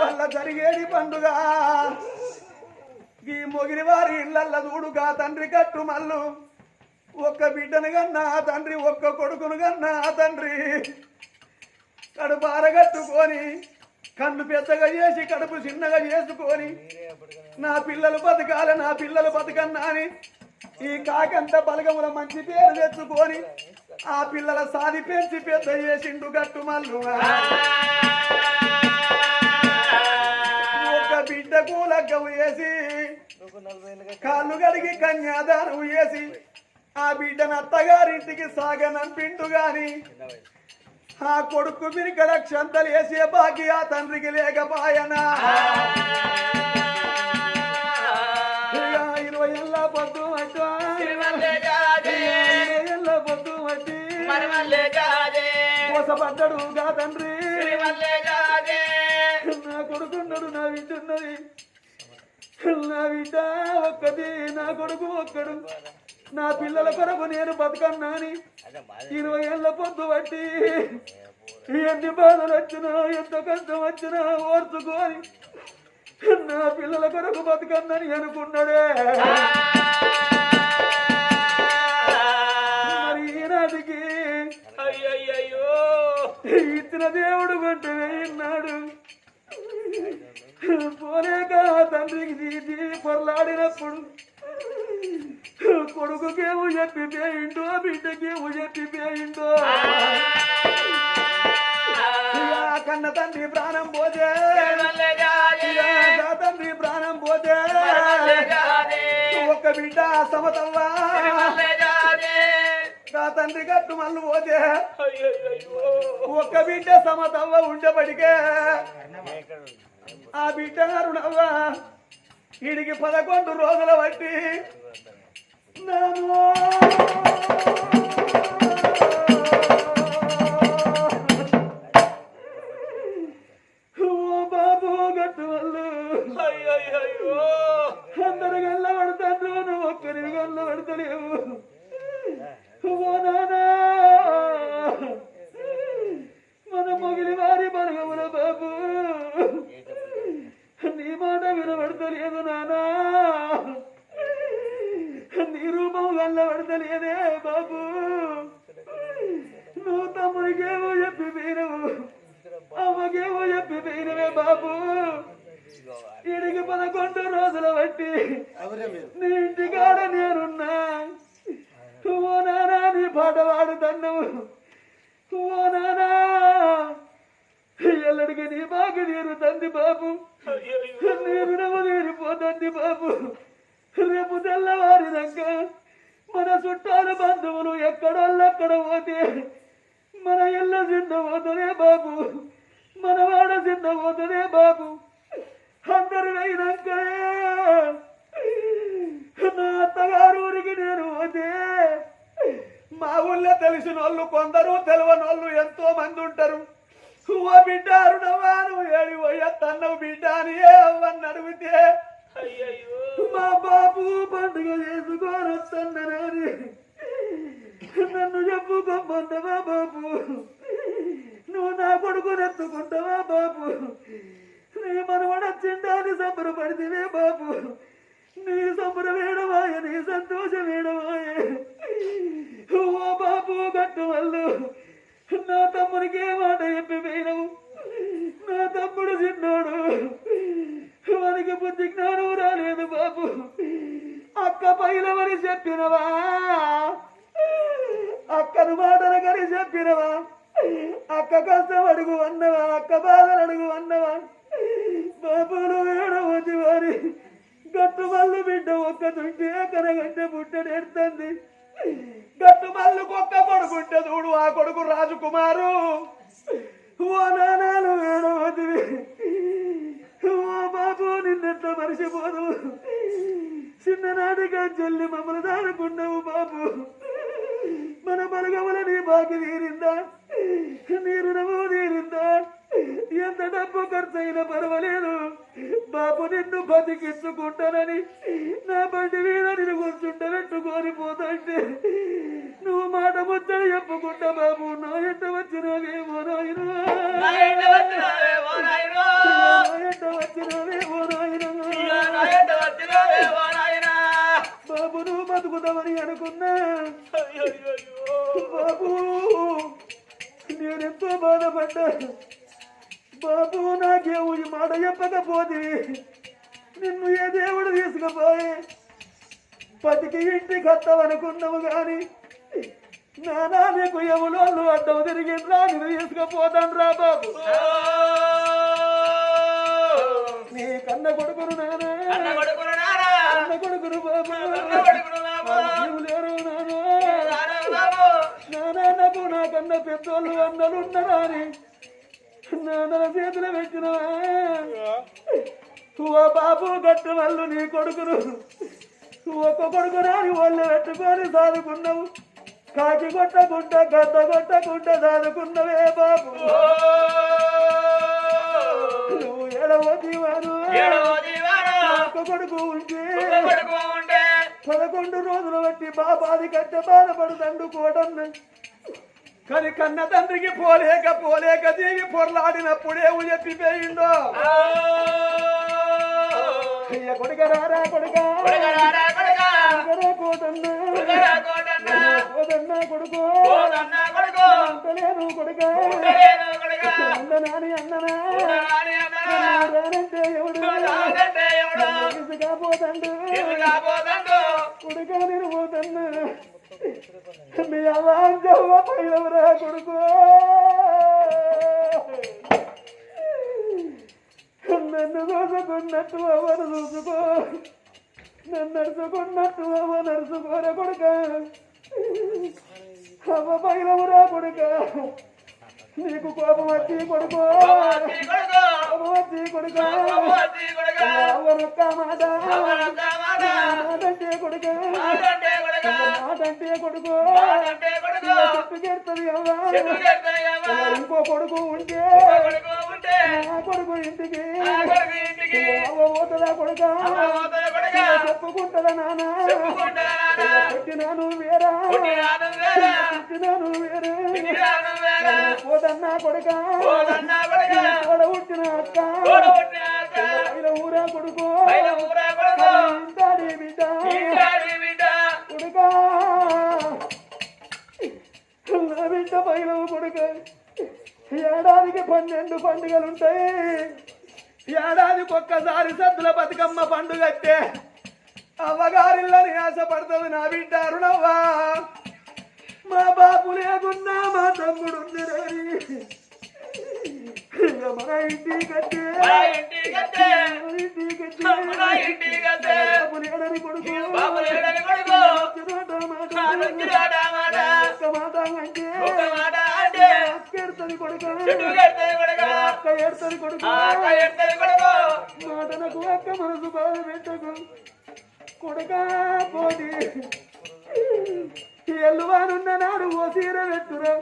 వల్ల జరిగేది పండుగ. ఈ మొగిరి వారి ఇళ్ళల్ల చూడుగా తండ్రి కట్టు మల్లు. ఒక్క బిడ్డను కన్నా తండ్రి ఒక్క కొడుకును కన్నా తండ్రి కడుపు అరగట్టుకొని కన్ను పెద్దగా చేసి కడుపు చిన్నగా చేసుకొని నా పిల్లలు బతకాలి నా పిల్లలు బతకన్నా అని ఈ కాకంత బలగముల మంచి పేరు తెచ్చుకొని ఆ పిల్లల సాది పెంచి పెద్ద చేసిండు గట్టు మల్లు. ఒక బిడ్డకు లగ్గం వేసి కాళ్ళు కడిగి కన్యాదానం వేసి ఆ బిడ్డను అత్తగారింటికి సాగనంపిండు గాని ఆ కొడుకు బిరికడ క్షంతలు వేసే బాకి ఆ తండ్రికి లేకపాయనా? ఇరవై ఏళ్ళ పొద్దు ఏళ్ళ పొద్దు గా తండ్రి. నా కొడుకున్నాడు నా వింటున్నది నా బిడ్డ ఒక్కది నా కొడుకు ఒక్కడు. నా పిల్లల కొరకు నేను బతకన్నా అని ఇరవై ఏళ్ళ పొద్దు బట్టి ఎన్ని బాధలు వచ్చినా ఎంత కష్టం వచ్చినా ఓర్చుకొని నా పిల్లల కొరకు బతకన్నని అనుకున్నాడే. మరి ఈనాటికి అయ్యయ్యో ఇచ్చిన దేవుడు కొంటే పోలేక తండ్రికి తీసి పొరలాడినప్పుడు కొడుకుకే చెప్పి పేయిండో బిడ్డకే చెప్పి పేయిండో కన్న తండ్రి ప్రాణం పోతే తండ్రి ప్రాణం పోతే ఒక్క బిడ్డ సమతవ్వా. తండ్రి గట్టు మళ్ళీ పోతే ఒక్క బిడ్డ సమతవ్వ ఉండబడికే ఆ బిడ్డ నరుడవ్వ వీడికి పదకొండు రోజుల బట్టి నమో. అందరు గల్ల పడతాను నువ్వు ఒక్కరి గల్ల పడతలేవు. ఓ నానా మన మొగిలి వారి బలగముల బాబు నీ మాట వినబడతలేదు నానా నీ రూపం గల్ల పడతలేదే బాబు నువ్వు తమ్ముడికేమో చెప్పి పోయినవు అమ్మకేమో చెప్పి పోయినవే బాబు ఇడికి పదకొండు రోజుల బట్టి నీ ఇంటికాడ నేనున్నా. ఓ నానా నీ పాట పాడుతున్నావు. ఓ నానా ఎల్లడికి నీ బాగా తీరుతుంది బాబు నేను నవ్వు తీరిపోతుంది బాబు రేపు తెల్లవారినాక మన చుట్టాల బంధువులు ఎక్కడోళ్ళెక్కడ పోతే మన ఇళ్ళ చిన్న పోతుందే బాబు మన వాడ చిన్న పోతుందే బాబు అందరు అయినాక నా అత్తగారు ఊరికి నేను పోతే మా ఊళ్ళో తెలిసిన వాళ్ళు కొందరు తెలియని వాళ్ళు ఎంతో మంది ఉంటారు. ఓ బిడ్డ అరుణవ్వా నువ్వు ఏడి పోయత్తన్నవు బిడ్డ అని అవ్వని అడిగితే మా బాబు పండుగ చేసుకొని వస్తున్నానని నన్ను చెప్పుకోమంటావా బాబు నువ్వు నా కొడుకుని ఎత్తుకుంటావా బాబు సంబరపడితేవే బాబు. నీ సంబరమేడవాయ నీ సంతోషమేడవాయ ఓ బాబు గట్టు వాళ్ళు నా తమ్మునికి ఏ మాట చెప్పి పోయినవు నా తమ్ముడు తిన్నాడు వానికి బుద్ధి జ్ఞానం రాలేదు బాబు. అక్క పైలవని చెప్పినవా? అక్కను మాటలు కని చెప్పినవా? అక్క కష్టం అడుగు అన్నవా? అక్క బాధలు అడుగు అన్నవా? పాపలో నువ్వు వారి గట్టు మల్లు బిడ్డ ఒక్క తుంటే కనగంటే పుట్టడేడుతుంది గట్టు మల్లు ఒక్క కొడుకుంటే చూడు ఆ కొడుకు రాజకుమారు. ఓ నానాలు ఏడవద్ది ఓ బాబు నిన్నెంత మరిచిపోదు చిన్ననాటిగా చెల్లి మమ్మల్ని దానుకున్నావు బాబు. మన బలగముల నీ బాకి తీరిందా? నీ రుణము తీరిందా? ఎంత డబ్బు ఖర్చు అయినా పర్వాలేదు బాబు నిన్ను బతికించుకుంటానని నా బండి మీద నేను కూర్చుంట పెట్టుకొని పోతుంటే నువ్వు మాట ముచ్చట చెప్పుకుంటా బాబు నా ఎంట వచ్చినవేమో నాయనా నా ఎంట వచ్చినావేమో నాయనో. నా. బాబు నువ్వు బతుకుతావని అనుకున్నా. బాబు నేనెంతో బాధపడ్డాను బాబు నాకేమో ఈ మాట చెప్పకపోతే నిన్ను ఏ దేవుడు తీసుకుపోయి బతికి ఇంటికి వస్తావనుకున్నావు కానీ నానా నీకు ఎవలో అడ్డం తిరిగిండ్రా నేను తీసుకుపోతాను రా బాబు. నీ కన్న కొడుకును నానా. కొడుకును. కన్న బాబు. లేరు నానా. నానా బాబు. నాన్నకు నాకన్న పెద్దోళ్ళు అన్నలు ఉన్నారా అని నాన్న చేతులు పెట్టినవా ఓ బాబు గట్టు వాళ్ళు నీ కొడుకును ఒక్క కొడుకు రాని వాళ్ళు పెట్టుకొని సాదుకున్నావు కాకి కొట్టకుంట గద్ద కొట్టకుంట సాదుకున్నవే బాబు నువ్వు ఏడవ జీవాను ఒక్క కొడుకు ఉంటే పదకొండు రోజులు బట్టి బాబాది కట్టె బాధపడుతండు కోటన్న కానీ కన్న తండ్రికి పోలేక పోలేక దీవి పొరలాడినప్పుడే చెప్పిపోయిండో అయ్య కొడుక రారా కొడుక? కోదన్న కొడుకు. అంతలేను కొడుక. అందనాని అన్ననా. రానంటే ఎవడు? రానంటే ఎవడు? తీసుగా పోతండు. ఎదురుగా పోతండు. కొడుక నేను పోతన్నా. మీ అవాంజవ్వ పైలవరా కొడుకు నన్ను చూసుకున్నట్టు అవను చూసుకో నన్ను నడుచుకున్నట్టు అవ నడుచుకోరా కొడుక అవ పైలవరా కొడుక నీకు కోపం వచ్చి కొడుకో కొడుకు. కోపం వచ్చి కొడుక కోపవతి కొడుక. మాట కొడుక కొడుక. ఇంకో కొడుకు ఉంటే. కొడుకు ఇంటికి. పోతుందా కొడుక. చెప్పుకుంటుందా నాన్న? పుట్టినాను వేరా. పుట్టినాను వేరా. పోదన్నా కొడుక. తోడ పుట్టిన అక్క. పన్నెండు పండుగలు ఉంటాయి ఏడాదికి ఒక్కసారి సద్దుల బతుకమ్మ పండుగ అయితే అవ్వగారిల్లని ఆశపడుతుంది నా బిడ్డ అరుణవ్వా. మా బాబు లేకున్నా మా తమ్ముడు మన కట్టే కట్టే. బాబు లేడని కొడుకు. బాబు లేడని కొడుకు. మాట ఎడతది కొడుక. అక్క ఎడతది కొడుకు. మాటలకు అక్క మనసు బాధ పెట్టకు కొడుక పోటీ ఎల్లువానున్న నాడు ఓ సీర పెట్టురా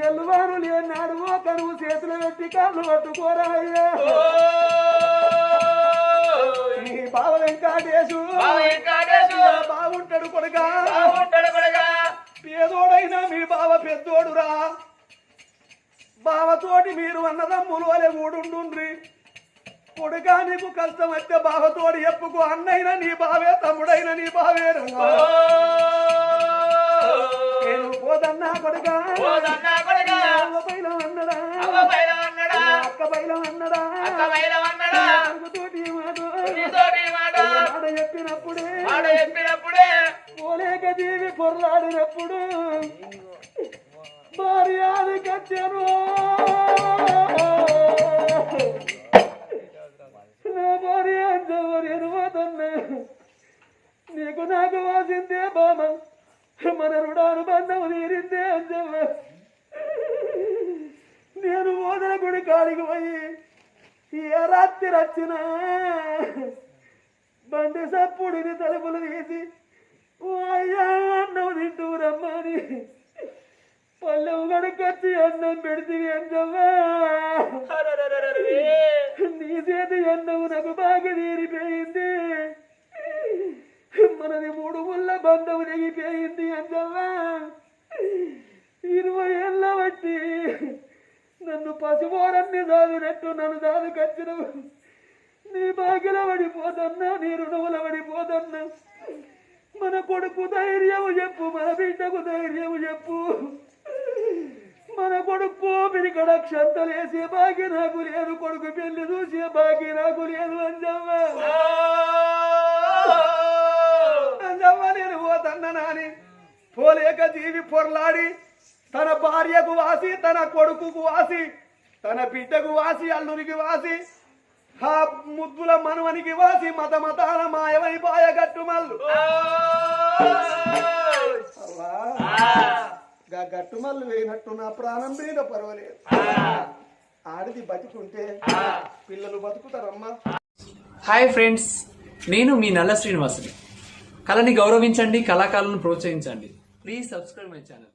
ఎల్లువాను లేని నాడు ఓ కనువు చేతులు పెట్టి కాళ్ళు పట్టుకోరా అయ్యా. నీ బావ వెంకటేశు. బాగుంటాడు కొడుక. పేదోడైనా మీ బావ పెద్దోడురా బావతోటి మీరు అన్నదమ్ములు వలె ఊడుండ్రి కొడుక నీకు కష్టం వస్తే బావతోటి ఎప్పుకో అన్నైనా నీ బావే తమ్ముడైనా నీ బావే. నేను పోదన్నా కొడుక. అన్నడా. అన్నడా. అక్క అన్నడా. మాట. మాట. చెప్పినప్పుడే. చెప్పినప్పుడే. పోలేక జీవి పొర్లాడినప్పుడు. భార్యాది నా భార్య పోతున్నా నీకు నాకు వాసిందే బామ. మన రుడాను బంధం తీరిందే అంజవ్వ నేను ఓదన గుడి కాడికి పోయి ఏ రాత్రి వచ్చినా బండి సప్పుడిని తలుపులు తీసి అయ్యా అన్నం తింటూ పల్లెం గడుకొచ్చి అన్నం పెడితే అరెరెరెరెరే. నీ చేతి అన్నం నాకు బాగా తీరిపోయింది మనది మూడు ముళ్ళ బంధం తెగిపోయింది అంజవ్వా ఇరవై ఏళ్ళ బట్టి నన్ను పసిపోరన్ని దాదినట్టు నన్ను దాదుకొచ్చినవు నీ బాగిల పడిపోతున్నా నీ రుణముల పడిపోతున్నా మన కొడుకు ధైర్యము చెప్పు మన బిడ్డకు ధైర్యము చెప్పు. మన కొడుకు పిరికడ క్షంతలేసే బాగి నాకు లేదు కొడుకు పెళ్ళి చూసే బాగి నాకు లేదు అంజమ్మ. అంజమ్మ నేను పోతన్న నాని. పోలేక జీవి పొరలాడి తన భార్యకు వాసి తన కొడుకుకు వాసి తన బిడ్డకు వాసి అల్లునికి వాసి ఆ ముద్దుల మనవనికి వాసి మత మతాల మాయమై గట్టు మల్లు గా గట్టు మల్లు వేయినట్టు నా ప్రాణం మీద పర్వాలేదు. ఆడిది బతికుంటే పిల్లలు బతుకుతారమ్మా. హాయ్ ఫ్రెండ్స్ నేను మీ నల్ల శ్రీనివాసుని. కళని గౌరవించండి కళాకారులను ప్రోత్సహించండి. Please subscribe my channel.